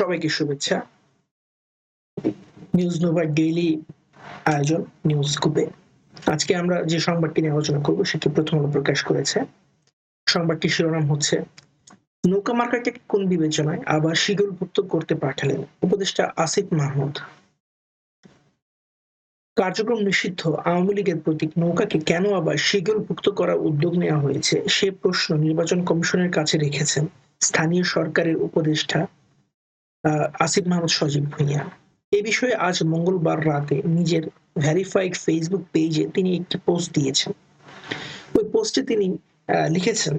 সবাইকে শুভেচ্ছা। নিউজ নোভার ডেইলি আয়োজন নিউজ স্কুপে আজকে আমরা যে সংবাদটি নিয়ে আলোচনা করব, সেটি প্রথম আলো প্রকাশ করেছে। সংবাদটির শিরোনাম হচ্ছে, নৌকা মার্কাটকে কোন বিবেচনায় আবার শিডিউলভুক্ত করতে পাঠালেন উপদেষ্টা আসিফ মাহমুদ? কার্যক্রম নিষিদ্ধ, আওয়ামী লীগের প্রতীক, নৌকাকে কেন আবার শিডিউলভুক্ত করার উদ্যোগ নেওয়া হয়েছে, সে প্রশ্ন নির্বাচন কমিশনের কাছে রেখেছেন স্থানীয় সরকারের উপদেষ্টা আসিফ মাহমুদ সজীব ভুঁইয়া। এ বিষয়ে আজ মঙ্গলবার রাতে নিজের ভ্যারিফাইড ফেসবুক পেজে তিনি একটি পোস্ট দিয়েছেন। ওই পোস্টে তিনি লিখেছেন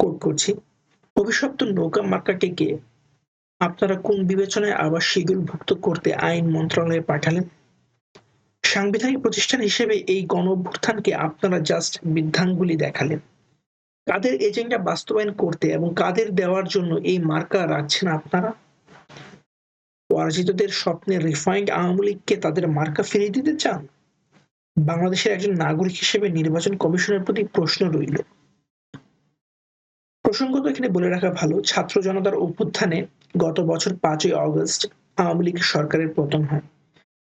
কোট করছি, অভিশপ্ত নৌকা মার্কাটিকে আপনারা কোন বিবেচনায় আবার শিডিউলভুক্ত করতে আইন মন্ত্রণালয়ে পাঠালেন? সাংবিধানিক প্রতিষ্ঠান হিসেবে এই গণ অভ্যুত্থানকে আপনারা জাস্ট বৃদ্ধাঙ্গুলি দেখালেন। কাদের এজেন্ডা বাস্তবায়ন করতে এবং কাদের দেওয়ার জন্য এই মার্কা রাখছেন আপনারা? পরাজিতদের স্বপ্নের রিফাইন্ড আওয়ামী লীগকে তাদের মার্কা ফিরিয়ে দিতে চান? বাংলাদেশের একজন নাগরিক হিসেবে নির্বাচন কমিশনের প্রতি প্রশ্ন রইল। প্রসঙ্গত এখানে বলে রাখা ভালো, ছাত্র জনতার অভ্যুত্থানে গত বছর পাঁচই অগস্ট আওয়ামী লীগ সরকারের পতন হয়।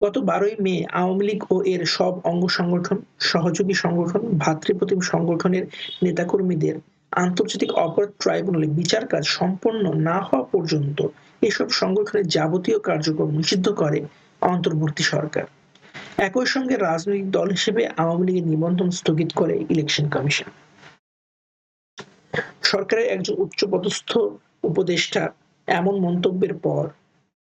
গত বারোই মে আওয়ামী লীগ ও এর সব অঙ্গ সংগঠন, সহযোগী সংগঠন, ভাতৃপ্রতিম সংগঠনের নেতাকর্মীদের আন্তর্জাতিক অপরাধ ট্রাইব্যুনালে বিচার কাজ সম্পন্ন না হওয়া পর্যন্ত এসব সংগঠনের যাবতীয় কার্যক্রম নিষিদ্ধ করে অন্তর্বর্তী সরকার। একই সঙ্গে রাজনৈতিক দল হিসেবে আওয়ামী লীগের নিবন্ধন স্থগিত করে ইলেকশন কমিশন। সরকারের একজন উচ্চপদস্থ উপদেষ্টা এমন মন্তব্যের পর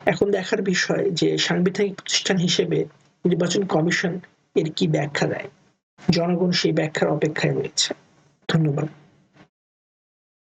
এখন দেখার বিষয় যে সাংবিধানিক প্রতিষ্ঠান হিসেবে নির্বাচন কমিশন এর কি ব্যাখ্যা দেয়? জনগণ সেই ব্যাখ্যার অপেক্ষায় রয়েছে। ধন্যবাদ।